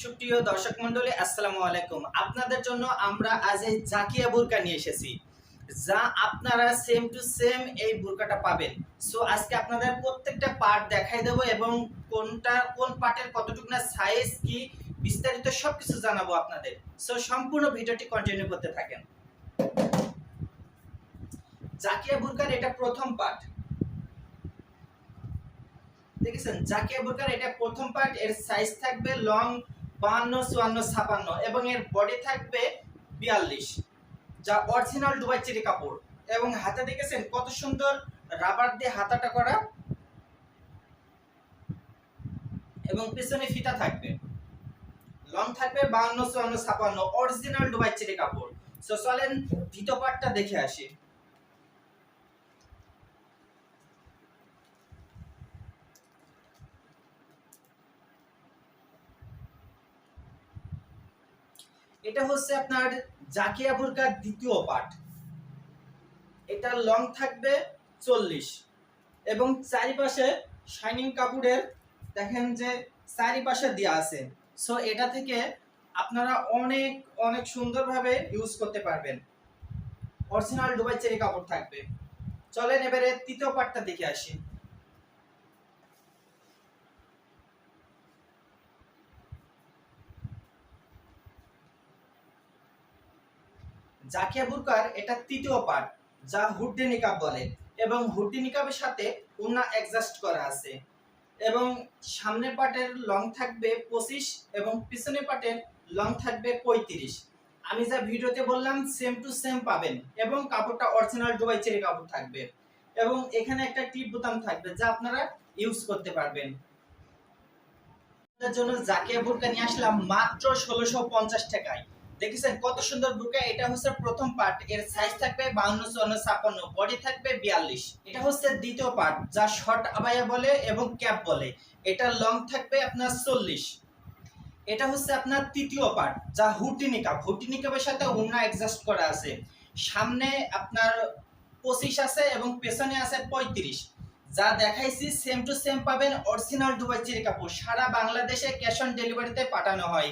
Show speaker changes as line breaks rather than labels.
সুপ্রিয় দর্শক মন্ডলী আসসালামু আলাইকুম। আপনাদের জন্য আমরা আজ এই জাকিয়া বুরকা নিয়ে এসেছি। যা আপনারা সেম টু সেম এই বুরকাটা পাবেন। সো আজকে আপনাদের প্রত্যেকটা পার্ট দেখাই দেবো এবং কোনটা, কোন পার্টের কতটুকু না সাইজ কি, বিস্তারিত সবকিছু জানাব আপনাদের। সো সম্পূর্ণ ভিডিওটি কন্টিনিউ করতে থাকেন। জাকিয়া বুরকার এটা প্রথম পার্ট দেখেছেন? জাকিয়া বুরকার এটা প্রথম পার্ট এর সাইজ থাকবে লং বাহান্ন, চুয়ান্ন, ছাপান্ন এবং এর বডি থাকবে বিয়াল্লিশ। যা অরিজিনাল দুবাই চেরি কাপড়। এবং হাতে দেখেছেন কত সুন্দর রাবার দিয়ে হাতাটা করা। এবং পেছনে ফিতা থাকবে। লং থাকবে বাহান্ন, চুয়ান্ন, ছাপান্ন অরিজিনাল দুবাই চেরি কাপড়। সো চলেন দ্বিতীয় পার্টটা দেখে আসি। এটা হচ্ছে আপনার জাকিয়া বুরকার দ্বিতীয় পার্ট এটা লং থাকবে চল্লিশ। এবং চারিপাশে শাইনিং কাপড়ের দেখেন যে চারিপাশে দেওয়া আছে। সো এটা থেকে আপনারা অনেক অনেক সুন্দরভাবে ইউজ করতে পারবেন। অরিজিনাল দুবাই চেরি কাপড় থাকবে। চলেন এবারে তৃতীয় পার্টটা দেখে আসি। জাকিয়া বুরকার এটা তৃতীয় পার্ট যা হুড্ডি নিকাব বলে এবং হুড্ডি নিকাবের সাথে ওনা অ্যাডজাস্ট করা আছে। এবং সামনের পার্টের লং থাকবে পঁচিশ এবং পিছনের পার্টের লং থাকবে পঁয়ত্রিশ। আমি যা ভিডিওতে বললাম সেম টু সেম পাবেন এবং কাপড়টা অরিজিনাল দুবাই চেরি কাপড় থাকবে। এবং এখানে একটা টিপ বোতাম থাকবে যা আপনারা ইউজ করতে পারবেন। জন্য জাকিয়া বুরকা নিয়ে আসলাম মাত্র ষোলোশো পঞ্চাশ টাকায়। দেখেছেন কত সুন্দর বুকা, এটা হচ্ছে প্রথম পার্ট এর সাইজ থাকবে বাউন্ন চুয়ান্ন, ছাপ্পান্ন বডি থাকবে বিয়াল্লিশ। এটা হচ্ছে দ্বিতীয় পার্ট যা শর্ট আবায়া বলে এবং ক্যাপ বলে। এটা লং থাকবে আপনার চল্লিশ। এটা হচ্ছে আপনার তৃতীয় পার্ট যা হুটি নিকাপ হুটি নিকাপের সাথে ওড়না অ্যাডজাস্ট করা আছে। সামনে আপনার পঁচিশ আছে এবং পেছনে আছে পঁয়ত্রিশ। যা দেখাইছি সেম টু সেম পাবেন অরিজিনাল দুবাই চেরি কাপড়। সারা বাংলাদেশে ক্যাশ অন ডেলিভারিতে পাঠানো হয়।